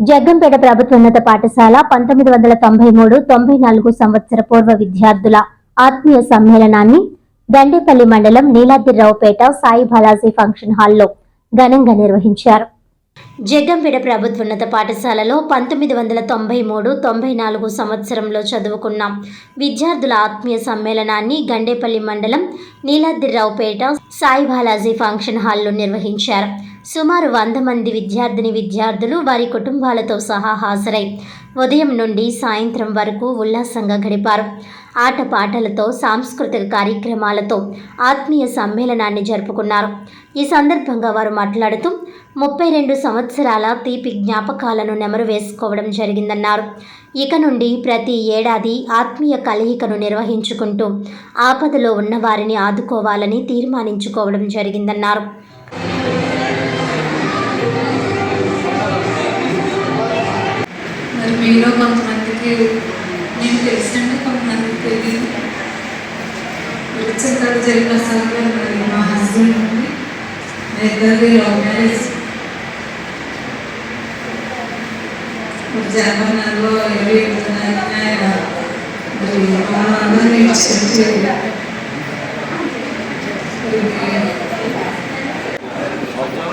జగ్గంపేట ప్రభుత్వోన్నత పాఠశాల పంతొమ్మిది వందల తొంభై మూడు తొంభై నాలుగు సంవత్సర పూర్వ విద్యార్థుల ఆత్మీయ సమ్మేళనాన్ని దండేపల్లి మండలం నీలాద్రిరావుపేట సాయి బాలాజీ ఫంక్షన్ హాల్లో ఘనంగా నిర్వహించారు. జగ్గంపేట ప్రభుత్వోన్నత పాఠశాలలో పంతొమ్మిది వందల తొంభై మూడు తొంభై నాలుగు సంవత్సరంలో చదువుకున్న విద్యార్థుల ఆత్మీయ సమ్మేళనాన్ని గండేపల్లి మండలం నీలాద్రిరావుపేట సాయి బాలాజీ ఫంక్షన్ హాల్లో నిర్వహించారు. సుమారు వంద మంది విద్యార్థిని విద్యార్థులు వారి కుటుంబాలతో సహా హాజరై ఉదయం నుండి సాయంత్రం వరకు ఉల్లాసంగా గడిపారు. ఆటపాటలతో సాంస్కృతిక కార్యక్రమాలతో ఆత్మీయ సమ్మేళనాన్ని జరుపుకున్నారు. ఈ సందర్భంగా వారు మాట్లాడుతూ ముప్పై రెండు సంవత్సరాల తీపి జ్ఞాపకాలను నెమరు వేసుకోవడం జరిగిందన్నారు. ఇక నుండి ప్రతి ఏడాది ఆత్మీయ కలయికను నిర్వహించుకుంటూ ఆపదలో ఉన్నవారిని ఆదుకోవాలని తీర్మానించుకోవడం జరిగిందన్నారు. విచిత్రం జరిగిన సంఘటన మరి మా హస్బెండ్ ఉంది ఇద్దరిది లవ్ మ్యారేజ్ మరి ఇరవై ఎనిమిది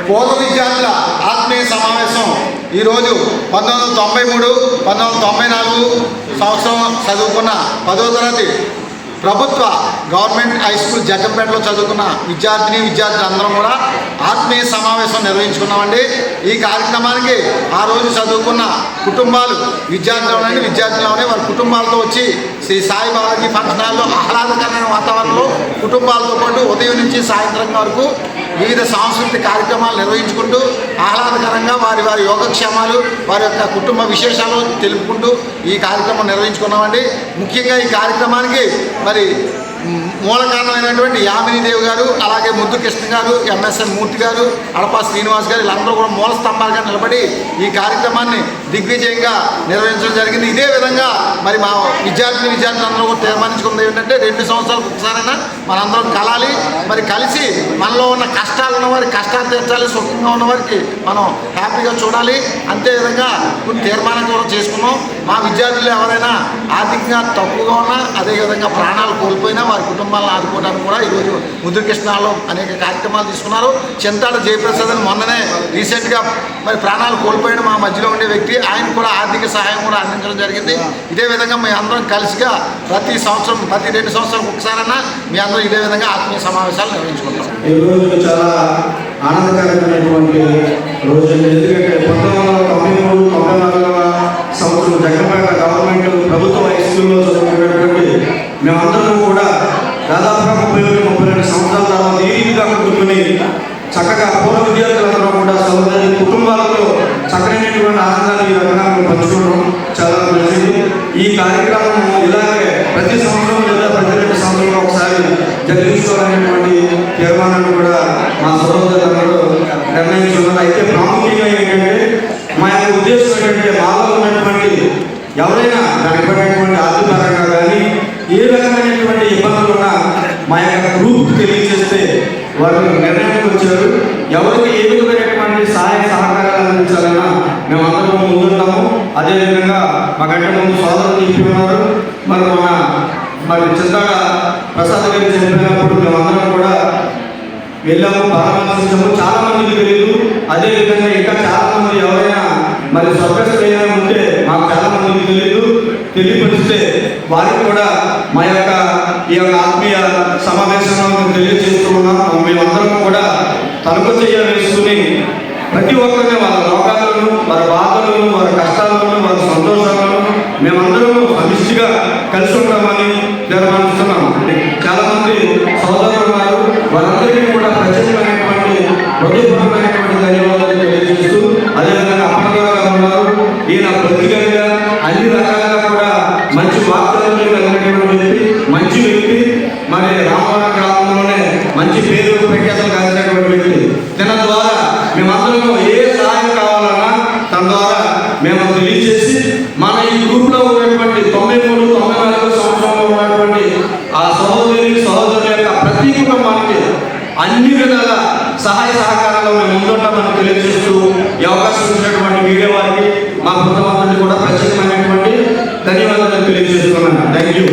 బోధ విద్యార్థుల ఆత్మీయ సమావేశం. ఈరోజు పంతొమ్మిది వందల తొంభై మూడు పంతొమ్మిది వందల తొంభై నాలుగు సంవత్సరం చదువుకున్న పదో తరగతి. ప్రభుత్వ గవర్నమెంట్ హై స్కూల్ జగ్గంపేటలో చదువుకున్న విద్యార్థిని విద్యార్థులు అందరం కూడా ఆత్మీయ సమావేశం నిర్వహించుకున్నామండి. ఈ కార్యక్రమానికి ఆ రోజు చదువుకున్న కుటుంబాలు విద్యార్థులు విద్యార్థులు వారి కుటుంబాలతో వచ్చి శ్రీ సాయి బాలాజీ ఫంక్షన్ హాల్లో ఆహ్లాదకరమైన వాతావరణంలో కుటుంబాలతో పాటు ఉదయం నుంచి సాయంత్రం వరకు వివిధ సాంస్కృతిక కార్యక్రమాలు నిర్వహించుకుంటూ ఆహ్లాదకరంగా వారి వారి యోగక్షేమాలు వారి యొక్క కుటుంబ విశేషాలు తెలుపుకుంటూ ఈ కార్యక్రమం నిర్వహించుకున్నామండి. ముఖ్యంగా ఈ కార్యక్రమానికి మరి మూలకారణమైనటువంటి మూల కారణమైనటువంటి యామిని దేవి గారు అలాగే ముద్దు కృష్ణ గారు ఎంఎస్ఎన్ మూర్తి గారు అడపా శ్రీనివాస్ గారు వీళ్ళందరూ కూడా మూల స్తంభాలుగా నిలబడి ఈ కార్యక్రమాన్ని దిగ్విజయంగా నిర్వహించడం జరిగింది. ఇదే విధంగా మరి మా విద్యార్థిని విద్యార్థులందరూ కూడా తీర్మానించుకున్నది ఏంటంటే రెండు సంవత్సరాలకు ఒకసారైనా మనందరం కలాలి. మరి కలిసి మనలో ఉన్న కష్టాలు ఉన్నవారి కష్టాలు తీర్చాలి సుఖంగా ఉన్నవారికి మనం హ్యాపీగా చూడాలి. అంతేవిధంగా కొన్ని తీర్మానం కూడా చేసుకున్నాం. మా విద్యార్థులు ఎవరైనా ఆర్థికంగా తక్కువగా ఉన్నా అదేవిధంగా ప్రాణాలు కోల్పోయినా వారి కుటుంబాలను ఆదుకోవడానికి కూడా ఈరోజు ముద్రకృష్ణాలో అనేక కార్యక్రమాలు తీసుకున్నారు. చింతాడ జయప్రసాద్ అని మొన్ననే రీసెంట్గా మరి ప్రాణాలు కోల్పోయిన మా మధ్యలో ఉండే వ్యక్తి ఆయన కూడా ఆర్థిక సహాయం కూడా అందించడం జరిగింది. ఇదే విధంగా మీ అందరం కలిసిగా ప్రతి సంవత్సరం ప్రతి రెండు సంవత్సరాలకు ఒకసారన్నా మీ అందరం ఇదే విధంగా ఆత్మీయ సమావేశాలు నిర్వహించుకుంటాం. ఈ రోజు చాలా ఆనందకరమైనటువంటి రోజు. ఎందుకంటే పంతొమ్మిది వందల తొంభై మూడు తొంభై నాలుగవ సంవత్సరం గవర్నమెంట్ ప్రభుత్వ హైస్కూల్లో చదువుకునేటువంటి మేమందరం కూడా దాదాపుగా ముప్పై ఒకటి ముప్పై రెండు సంవత్సరాల తర్వాత ఈ కూర్చుని చక్కగా పూర్వ విద్యార్థులందరూ కూడా సోదరి కుటుంబాలతో చక్కనైనటువంటి ఆనందాన్ని ఈ రకంగా మేము పంచుకోవడం చాలా మంచిది. ఈ కార్యక్రమం ఇలాగే ప్రతి సంవత్సరం లేదా ప్రతి రెండు సంవత్సరాలు ఒకసారి జరిగించుకోవాలనేటువంటి తీర్మానాన్ని కూడా మా సోదరులందరూ నిర్ణయించుకున్నారు. అయితే ప్రాముఖ్యంగా ఏంటంటే మా యొక్క ఉద్దేశం ఏంటంటే ఎవరైనా దానికి పడినటువంటి ఆర్థికపరంగా కానీ ఏ రకమైనటువంటి ఇబ్బందులు ఉన్నా మా యొక్క గ్రూప్ తెలియజేస్తే వారు నిర్ణయానికి వచ్చారు. ఎవరికి ఏ విధమైనటువంటి సహాయ సహకారాలు అందించాలన్నా మేము అందరం ముందున్నాము అదేవిధంగా మాకంటే ముందు సోదరులు చెప్పి ఉన్నారు. మరి మన మరి చింతాడ ప్రసాద్ గారి చనిపోయినప్పుడు మేమందరం కూడా వెళ్ళాము. పరామర్శించాము చాలా మందికి తెలియదు అదేవిధంగా ఇంకా చాలా మంది ఎవరైనా మరి స్వర్గస్థులైనా తెలియపరిస్తే వారికి కూడా మా యొక్క ఈ యొక్క ఆత్మీయ సమావేశంలో మేము తెలియజేస్తూ ఉన్నాం. మేమందరం కూడా తలుపు చెయ్య వేసుకుని ప్రతి ఒక్కరిని వాళ్ళ రోగాలను వారి బాధలను వారి కష్టాలను వారి సంతోషాలను మేమందరం సమిష్టిగా కలిసి ఉంటామని తీర్మానిస్తున్నాం చాలా మంది సోదరులు ఉన్నారు. వారందరికీ కూడా ప్రత్యేకమైనటువంటి హృదయపూర్వకమైనటువంటి ధన్యవాదాలు తెలియజేస్తూ అదేవిధంగా అప్పగా ఉన్నారు. ఈయన ప్రతిగా అన్ని రకాల మరి రామవరం గ్రామంలోనే మంచి పేరు ప్రఖ్యాతలు కలిగినటువంటి వ్యక్తి. తన ద్వారా మేమందరం ఏ సహాయం కావాలన్నా తన ద్వారా మేము తెలియజేసి మన ఈ గ్రూప్లో ఉన్నటువంటి తొంభై మూడు తొంభై నాలుగు సంవత్సరంలో ఉన్నటువంటి ఆ సహోదరి సహోదరుల యొక్క ప్రతి కుటుంబానికి అన్ని విధాల సహాయ సహకారాలు మేము ముందుంటామని తెలియజేస్తూ ఈ అవకాశం ఇచ్చినటువంటి మీడియా వారికి మా కుటుంబానికి కూడా ప్రత్యేకమైనటువంటి ధన్యవాదాలు తెలియజేస్తున్నాను. Thank you